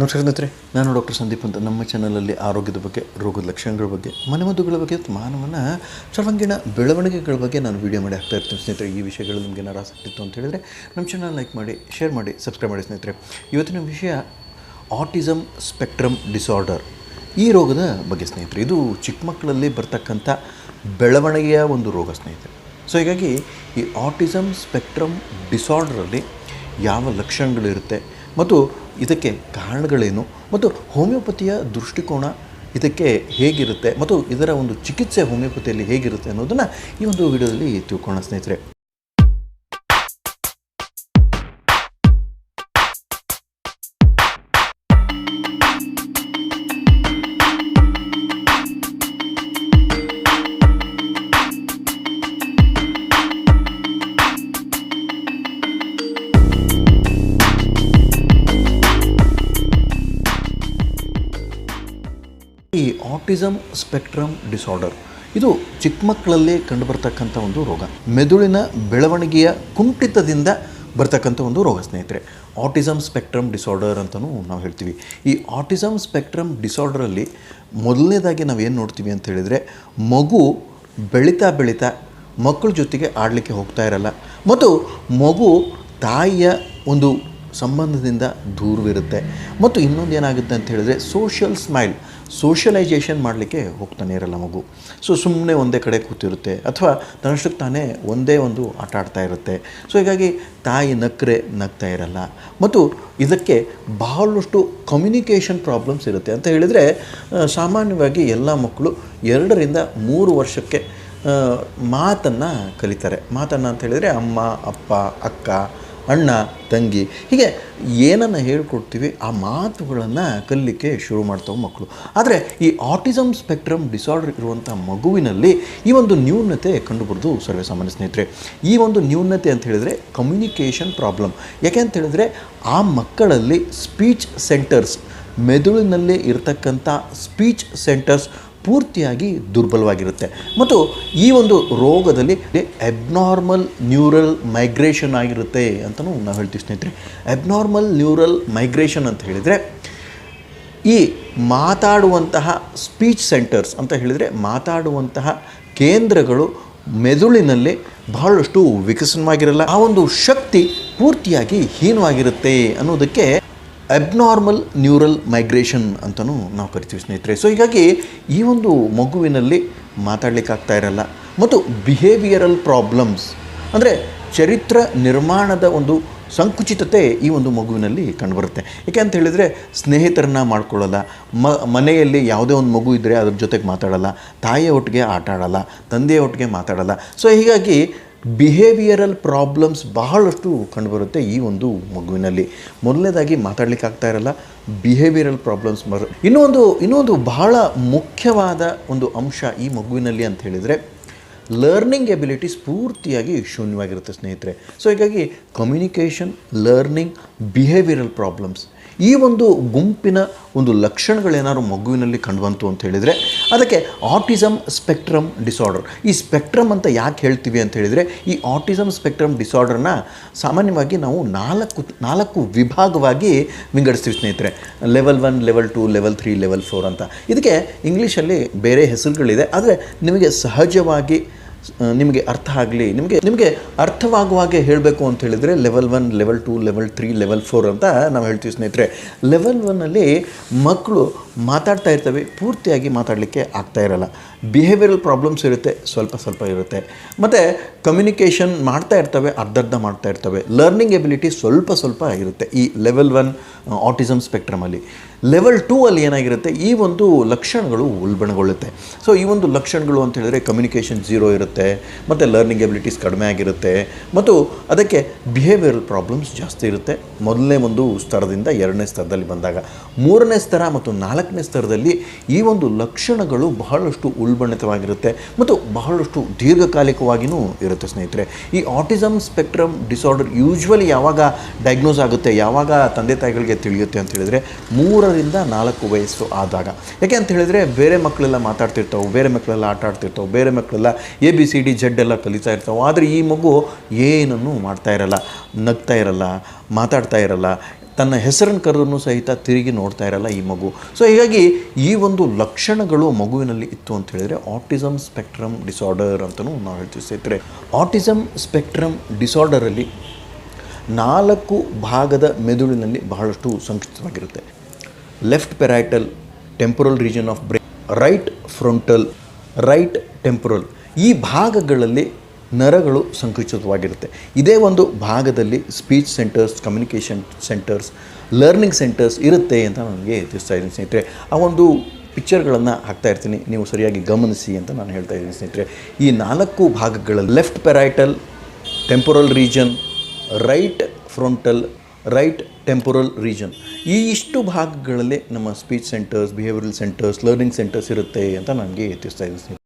ನಮಸ್ಕಾರ ಸ್ನೇಹಿತರೆ, ನಾನು ಡಾಕ್ಟರ್ ಸಂದೀಪ್ ಅಂತ. ನಮ್ಮ ಚಾನಲಲ್ಲಿ ಆರೋಗ್ಯದ ಬಗ್ಗೆ, ರೋಗದ ಲಕ್ಷಣಗಳ ಬಗ್ಗೆ ಮನೆಮದ್ದುಗಳ ಬಗ್ಗೆ, ಮಾನವನ ಸರ್ವಾಂಗೀಣ ಬೆಳವಣಿಗೆಗಳ ಬಗ್ಗೆ ನಾನು ವೀಡಿಯೋ ಮಾಡಿ ಹಾಕ್ತಾ ಇರ್ತೀನಿ ಸ್ನೇಹಿತರೆ. ಈ ವಿಷಯಗಳು ನಿಮಗೆ ಏನಾರು ಆಸಕ್ತಿ ಇತ್ತು ಅಂತ ಹೇಳಿದರೆ ನಮ್ಮ ಚಾನಲ್ ಲೈಕ್ ಮಾಡಿ ಶೇರ್ ಮಾಡಿ ಸಬ್ಸ್ಕ್ರೈಬ್ ಮಾಡಿ ಸ್ನೇಹಿತರೆ. ಇವತ್ತಿನ ವಿಷಯ ಆಟಿಸಮ್ ಸ್ಪೆಕ್ಟ್ರಮ್ ಡಿಸಾರ್ಡರ್ ಈ ರೋಗದ ಬಗ್ಗೆ ಸ್ನೇಹಿತರೆ, ಇದು ಚಿಕ್ಕ ಮಕ್ಕಳಲ್ಲಿ ಬರ್ತಕ್ಕಂಥ ಬೆಳವಣಿಗೆಯ ಒಂದು ರೋಗ ಸ್ನೇಹಿತರೆ. ಸೊ ಹೀಗಾಗಿ ಈ ಆಟಿಸಮ್ ಸ್ಪೆಕ್ಟ್ರಮ್ ಡಿಸಾರ್ಡರಲ್ಲಿ ಯಾವ ಲಕ್ಷಣಗಳಿರುತ್ತೆ ಮತ್ತು ಇದಕ್ಕೆ ಕಾರಣಗಳೇನು? ಮತ್ತು ಹೋಮಿಯೋಪತಿಯ ದೃಷ್ಟಿಕೋನ ಇದಕ್ಕೆ ಹೇಗಿರುತ್ತೆ? ಮತ್ತು ಇದರ ಒಂದು ಚಿಕಿತ್ಸೆ ಹೋಮಿಯೋಪತಿಯಲ್ಲಿ ಹೇಗಿರುತ್ತೆ ಅನ್ನೋದನ್ನು ಈ ಒಂದು ವಿಡಿಯೋದಲ್ಲಿ ತಿಳ್ಕೊಳ್ಳೋಣ ಸ್ನೇಹಿತರೆ. ಆಟಿಸಮ್ ಸ್ಪೆಕ್ಟ್ರಮ್ ಡಿಸಾರ್ಡರ್ ಇದು ಚಿಕ್ಕ ಮಕ್ಕಳಲ್ಲಿ ಕಂಡುಬರ್ತಕ್ಕಂಥ ಒಂದು ರೋಗ. ಮೆದುಳಿನ ಬೆಳವಣಿಗೆಯ ಕುಂಠಿತದಿಂದ ಬರ್ತಕ್ಕಂಥ ಒಂದು ರೋಗ, ಸ್ನೇಹಿತರೆ. ಆಟಿಸಮ್ ಸ್ಪೆಕ್ಟ್ರಮ್ ಡಿಸಾರ್ಡರ್ ಅಂತಲೂ ನಾವು ಹೇಳ್ತೀವಿ. ಈ ಆಟಿಸಮ್ ಸ್ಪೆಕ್ಟ್ರಮ್ ಡಿಸಾರ್ಡರಲ್ಲಿ ಮೊದಲನೇದಾಗಿ ನಾವು ಏನು ನೋಡ್ತೀವಿ ಅಂತ ಹೇಳಿದರೆ, ಮಗು ಬೆಳೀತಾ ಬೆಳೀತಾ ಮಕ್ಕಳ ಜೊತೆಗೆ ಆಡಲಿಕ್ಕೆ ಹೋಗ್ತಾ ಇರಲ್ಲ. ಮತ್ತು ಮಗು ತಾಯಿಯ ಒಂದು ಸಂಬಂಧದಿಂದ ದೂರವಿರುತ್ತೆ. ಮತ್ತು ಇನ್ನೊಂದು ಏನಾಗುತ್ತೆ ಅಂತ ಹೇಳಿದ್ರೆ ಸೋಷಿಯಲ್ ಸ್ಮೈಲ್ ಸೋಷಲೈಜೇಷನ್ ಮಾಡಲಿಕ್ಕೆ ಹೋಗ್ತಾನೆ ಇರಲ್ಲ ಮಗು. ಸೊ ಸುಮ್ಮನೆ ಒಂದೇ ಕಡೆ ಕೂತಿರುತ್ತೆ, ಅಥವಾ ತನ್ನಷ್ಟಕ್ಕೆ ತಾನೇ ಒಂದೇ ಒಂದು ಆಟ ಆಡ್ತಾ ಇರುತ್ತೆ. ಸೊ ಹೀಗಾಗಿ ತಾಯಿ ನಕ್ಕರೆ ನಗ್ತಾ ಇರಲ್ಲ. ಮತ್ತು ಇದಕ್ಕೆ ಬಹಳಷ್ಟು ಕಮ್ಯುನಿಕೇಷನ್ ಪ್ರಾಬ್ಲಮ್ಸ್ ಇರುತ್ತೆ. ಅಂತ ಹೇಳಿದರೆ ಸಾಮಾನ್ಯವಾಗಿ ಎಲ್ಲ ಮಕ್ಕಳು ಎರಡರಿಂದ ಮೂರು ವರ್ಷಕ್ಕೆ ಮಾತನ್ನು ಕಲಿತಾರೆ. ಮಾತನ್ನು ಅಂತ ಹೇಳಿದರೆ, ಅಮ್ಮ, ಅಪ್ಪ, ಅಕ್ಕ ಅಣ್ಣ, ತಂಗಿ, ಹೀಗೆ ಏನನ್ನು ಹೇಳ್ಕೊಡ್ತೀವಿ, ಆ ಮಾತುಗಳನ್ನು ಕಲ್ಲಿಕ್ಕೆ ಶುರು ಮಾಡ್ತಾವೆ ಮಕ್ಕಳು. ಆದರೆ ಈ ಆಟಿಸಮ್ ಸ್ಪೆಕ್ಟ್ರಮ್ ಡಿಸಾರ್ಡರ್ ಇರುವಂಥ ಮಗುವಿನಲ್ಲಿ ಈ ಒಂದು ನ್ಯೂನತೆ ಕಂಡುಬರೋದು ಸರ್ವೇ ಸಾಮಾನ್ಯ ಸ್ನೇಹಿತರೆ. ಈ ಒಂದು ನ್ಯೂನತೆ ಅಂತ ಹೇಳಿದರೆ ಕಮ್ಯುನಿಕೇಷನ್ ಪ್ರಾಬ್ಲಮ್ ಯಾಕೆ ಅಂತ ಹೇಳಿದ್ರೆ ಆ ಮಕ್ಕಳಲ್ಲಿ ಸ್ಪೀಚ್ ಸೆಂಟರ್ಸ್ ಮೆದುಳಿನಲ್ಲಿ ಇರತಕ್ಕಂಥ ಸ್ಪೀಚ್ ಸೆಂಟರ್ಸ್ ಪೂರ್ತಿಯಾಗಿ ದುರ್ಬಲವಾಗಿರುತ್ತೆ. ಮತ್ತು ಈ ಒಂದು ರೋಗದಲ್ಲಿ ಎಬ್ನಾರ್ಮಲ್ ನ್ಯೂರಲ್ ಮೈಗ್ರೇಷನ್ ಆಗಿರುತ್ತೆ ಅಂತಲೂ ನಾವು ಹೇಳ್ತೀವಿ ಸ್ನೇಹಿತರೆ. ಅಬ್ನಾರ್ಮಲ್ ನ್ಯೂರಲ್ ಮೈಗ್ರೇಷನ್ ಅಂತ ಹೇಳಿದರೆ, ಈ ಮಾತಾಡುವಂತಹ ಸ್ಪೀಚ್ ಸೆಂಟರ್ಸ್ ಅಂತ ಹೇಳಿದರೆ ಮಾತಾಡುವಂತಹ ಕೇಂದ್ರಗಳು ಮೆದುಳಿನಲ್ಲಿ ಬಹಳಷ್ಟು ವಿಕಸನವಾಗಿರಲ್ಲ. ಆ ಒಂದು ಶಕ್ತಿ ಪೂರ್ತಿಯಾಗಿ ಹೀನವಾಗಿರುತ್ತೆ ಅನ್ನೋದಕ್ಕೆ ಅಬ್ನಾರ್ಮಲ್ ನ್ಯೂರಲ್ ಮೈಗ್ರೇಷನ್ ಅಂತಲೂ ನಾವು ಕರಿತೀವಿ ಸ್ನೇಹಿತರೆ. ಸೊ ಹೀಗಾಗಿ ಈ ಒಂದು ಮಗುವಿನಲ್ಲಿ ಮಾತಾಡಲಿಕ್ಕಾಗ್ತಾ ಇರಲ್ಲ. ಮತ್ತು ಬಿಹೇವಿಯರಲ್ ಪ್ರಾಬ್ಲಮ್ಸ್ ಅಂದರೆ ಚರಿತ್ರ ನಿರ್ಮಾಣದ ಒಂದು ಸಂಕುಚಿತತೆ ಈ ಒಂದು ಮಗುವಿನಲ್ಲಿ ಕಂಡುಬರುತ್ತೆ. ಯಾಕೆ ಅಂತ ಹೇಳಿದರೆ ಸ್ನೇಹಿತರನ್ನ ಮಾಡ್ಕೊಳ್ಳಲ್ಲ, ಮ, ಮನೆಯಲ್ಲಿ ಯಾವುದೇ ಒಂದು ಮಗು ಇದ್ದರೆ ಅದ್ರ ಜೊತೆಗೆ ಮಾತಾಡಲ್ಲ, ತಾಯಿಯ ಒಟ್ಟಿಗೆ ಆಟ ಆಡಲ್ಲ, ತಂದೆಯ ಒಟ್ಟಿಗೆ ಮಾತಾಡಲ್ಲ. ಸೊ ಹೀಗಾಗಿ ಬಿಹೇವಿಯರಲ್ ಪ್ರಾಬ್ಲಮ್ಸ್ ಬಹಳಷ್ಟು ಕಂಡುಬರುತ್ತೆ ಈ ಒಂದು ಮಗುವಿನಲ್ಲಿ. ಮೊದಲನೇದಾಗಿ ಮಾತಾಡ್ಲಿಕ್ಕೆ ಆಗ್ತಾ ಇರಲ್ಲ ಬಿಹೇವಿಯರಲ್ ಪ್ರಾಬ್ಲಮ್ಸ್ ಬರ ಇನ್ನೂ ಒಂದು ಇನ್ನೂ ಒಂದು ಬಹಳ ಮುಖ್ಯವಾದ ಒಂದು ಅಂಶ ಈ ಮಗುವಿನಲ್ಲಿ ಅಂತ ಹೇಳಿದರೆ ಲರ್ನಿಂಗ್ ಎಬಿಲಿಟೀಸ್ ಪೂರ್ತಿಯಾಗಿ ಶೂನ್ಯವಾಗಿರುತ್ತೆ ಸ್ನೇಹಿತರೆ. ಸೊ ಹೀಗಾಗಿ ಕಮ್ಯುನಿಕೇಷನ್ ಲರ್ನಿಂಗ್ ಬಿಹೇವಿಯರಲ್ ಪ್ರಾಬ್ಲಮ್ಸ್ ಈ ಒಂದು ಗುಂಪಿನ ಒಂದು ಲಕ್ಷಣಗಳೇನಾದ್ರು ಮಗುವಿನಲ್ಲಿ ಕಂಡುಬಂತು ಅಂತ ಹೇಳಿದರೆ ಅದಕ್ಕೆ ಆಟಿಸಮ್ ಸ್ಪೆಕ್ಟ್ರಮ್ ಡಿಸಾರ್ಡರ್ ಈ ಸ್ಪೆಕ್ಟ್ರಮ್ ಅಂತ ಯಾಕೆ ಹೇಳ್ತೀವಿ ಅಂತ ಹೇಳಿದರೆ ಈ ಆಟಿಸಮ್ ಸ್ಪೆಕ್ಟ್ರಮ್ ಡಿಸಾರ್ಡರ್ನ ಸಾಮಾನ್ಯವಾಗಿ ನಾವು ನಾಲ್ಕು ನಾಲ್ಕು ವಿಭಾಗವಾಗಿ ವಿಂಗಡಿಸ್ತೀವಿ ಸ್ನೇಹಿತರೆ. Level one level two level three level four ಅಂತ. ಇದಕ್ಕೆ ಇಂಗ್ಲೀಷಲ್ಲಿ ಬೇರೆ ಹೆಸರುಗಳಿದೆ. ಆದರೆ ನಿಮಗೆ ಸಹಜವಾಗಿ ನಿಮಗೆ ಅರ್ಥ ಆಗಲಿ, ನಿಮಗೆ ನಿಮಗೆ ಅರ್ಥವಾಗುವ ಹಾಗೆ ಹೇಳಬೇಕು ಅಂತ ಹೇಳಿದರೆ level one level two level three level four ಅಂತ ನಾವು ಹೇಳ್ತೀವಿ ಸ್ನೇಹಿತರೆ. ಲೆವೆಲ್ ಒನ್ನಲ್ಲಿ ಮಕ್ಕಳು ಮಾತಾಡ್ತಾ ಇರ್ತವೆ, ಪೂರ್ತಿಯಾಗಿ ಮಾತಾಡಲಿಕ್ಕೆ ಆಗ್ತಾ ಇರಲ್ಲ. ಬಿಹೇವಿಯರಲ್ ಪ್ರಾಬ್ಲಮ್ಸ್ ಇರುತ್ತೆ, ಸ್ವಲ್ಪ ಸ್ವಲ್ಪ ಇರುತ್ತೆ. ಮತ್ತು ಕಮ್ಯುನಿಕೇಷನ್ ಮಾಡ್ತಾ ಇರ್ತವೆ, ಅರ್ಧರ್ಧ ಮಾಡ್ತಾ ಇರ್ತವೆ. ಲರ್ನಿಂಗ್ ಎಬಿಲಿಟಿ ಸ್ವಲ್ಪ ಸ್ವಲ್ಪ ಇರುತ್ತೆ. ಈ ಲೆವೆಲ್ ಒನ್ ಆಟಿಸಮ್ ಸ್ಪೆಕ್ಟ್ರಮಲ್ಲಿ ಲೆವೆಲ್ ಟೂ ಅಲ್ಲಿ ಏನಾಗಿರುತ್ತೆ? ಈ ಒಂದು ಲಕ್ಷಣಗಳು ಉಲ್ಬಣಗೊಳ್ಳುತ್ತೆ. ಸೊ ಈ ಒಂದು ಲಕ್ಷಣಗಳು ಅಂತ ಹೇಳಿದ್ರೆ ಕಮ್ಯುನಿಕೇಷನ್ ಝೀರೋ ಇರುತ್ತೆ, ಮತ್ತು ಲರ್ನಿಂಗ್ ಎಬಿಲಿಟೀಸ್ ಕಡಿಮೆ ಆಗಿರುತ್ತೆ, ಮತ್ತು ಅದಕ್ಕೆ ಬಿಹೇವಿಯರಲ್ ಪ್ರಾಬ್ಲಮ್ಸ್ ಜಾಸ್ತಿ ಇರುತ್ತೆ. ಮೊದಲನೇ ಒಂದು ಸ್ತರದಿಂದ ಎರಡನೇ ಸ್ತರದಲ್ಲಿ ಬಂದಾಗ. ಮೂರನೇ ಸ್ತರ ಮತ್ತು ನಾಲ್ಕನೇ ಸ್ತರದಲ್ಲಿ ಈ ಒಂದು ಲಕ್ಷಣಗಳು ಬಹಳಷ್ಟು ಉಲ್ಬಣಿತವಾಗಿರುತ್ತೆ, ಮತ್ತು ಬಹಳಷ್ಟು ದೀರ್ಘಕಾಲಿಕವಾಗಿಯೂ ಇರುತ್ತೆ ಸ್ನೇಹಿತರೆ. ಈ ಆಟಿಸಮ್ ಸ್ಪೆಕ್ಟ್ರಮ್ ಡಿಸಾರ್ಡರ್ ಯೂಶ್ವಲಿ ಯಾವಾಗ ಡಯಾಗ್ನೋಸ್ ಆಗುತ್ತೆ? ಯಾವಾಗ ತಂದೆ ತಾಯಿಗಳಿಗೆ ತಿಳಿಯುತ್ತೆ ಅಂತ ಹೇಳಿದರೆ ಮೂರರಿಂದ ನಾಲ್ಕು ವಯಸ್ಸು ಆದಾಗ. ಯಾಕೆ ಅಂತ ಹೇಳಿದರೆ ಬೇರೆ ಮಕ್ಕಳೆಲ್ಲ ಮಾತಾಡ್ತಿರ್ತಾವೆ, ಬೇರೆ ಮಕ್ಕಳೆಲ್ಲ ಆಟ ಆಡ್ತಿರ್ತಾವೆ, ಬೇರೆ ಮಕ್ಕಳೆಲ್ಲ A B C D Z ಎಲ್ಲ ಕಲಿತಾ ಇರ್ತಾವೆ. ಆದರೆ ಈ ಮಗು ಏನನ್ನು ಮಾಡ್ತಾ ಇರಲ್ಲ, ನಗ್ತಾ ಇರಲ್ಲ, ಮಾತಾಡ್ತಾ ಇರಲ್ಲ, ತನ್ನ ಹೆಸರನ್ನು ಕರೆದನ್ನು ಸಹಿತ ತಿರುಗಿ ನೋಡ್ತಾ ಇರಲ್ಲ ಈ ಮಗು. ಸೊ ಹೀಗಾಗಿ ಈ ಒಂದು ಲಕ್ಷಣಗಳು ಮಗುವಿನಲ್ಲಿ ಇತ್ತು ಅಂತ ಹೇಳಿದರೆ ಆಟಿಸಮ್ ಸ್ಪೆಕ್ಟ್ರಮ್ ಡಿಸಾರ್ಡರ್ ಅಂತಲೂ ನಾವು ಹೇಳ್ತೀವಿ ಸ್ನೇಹಿತರೆ. ಆಟಿಸಮ್ ಸ್ಪೆಕ್ಟ್ರಮ್ ಡಿಸಾರ್ಡರಲ್ಲಿ ನಾಲ್ಕು ಭಾಗದ ಮೆದುಳಿನಲ್ಲಿ ಬಹಳಷ್ಟು ಸಂಕುಚಿತವಾಗಿರುತ್ತೆ. Left parietal temporal region of brain right frontal right temporal ಈ ಭಾಗಗಳಲ್ಲಿ ನರಗಳು ಸಂಕುಚಿತವಾಗಿರುತ್ತೆ. ಇದೇ ಒಂದು ಭಾಗದಲ್ಲಿ speech centres communication centres learning centres ಇರುತ್ತೆ ಅಂತ ನನಗೆ ತಿಳಿಸ್ತಾ ಇದ್ದೀನಿ ಸ್ನೇಹಿತರೆ. ಆ ಒಂದು ಪಿಕ್ಚರ್ಗಳನ್ನು ಹಾಕ್ತಾ ಇರ್ತೀನಿ. ನೀವು ಸರಿಯಾಗಿ ಗಮನಿಸಿ ಅಂತ ನಾನು ಹೇಳ್ತಾ ಇದ್ದೀನಿ ಸ್ನೇಹಿತರೆ. ಈ ನಾಲ್ಕು ಭಾಗಗಳಲ್ಲಿ left parietal temporal region right frontal right temporal region ಈ ಇಷ್ಟು ಭಾಗಗಳಲ್ಲಿ ನಮ್ಮ speech centres behavioural centres learning centres ಇರುತ್ತೆ ಅಂತ ನನಗೆ ತಿಳಿಸ್ತಾ ಇದ್ದೀನಿ.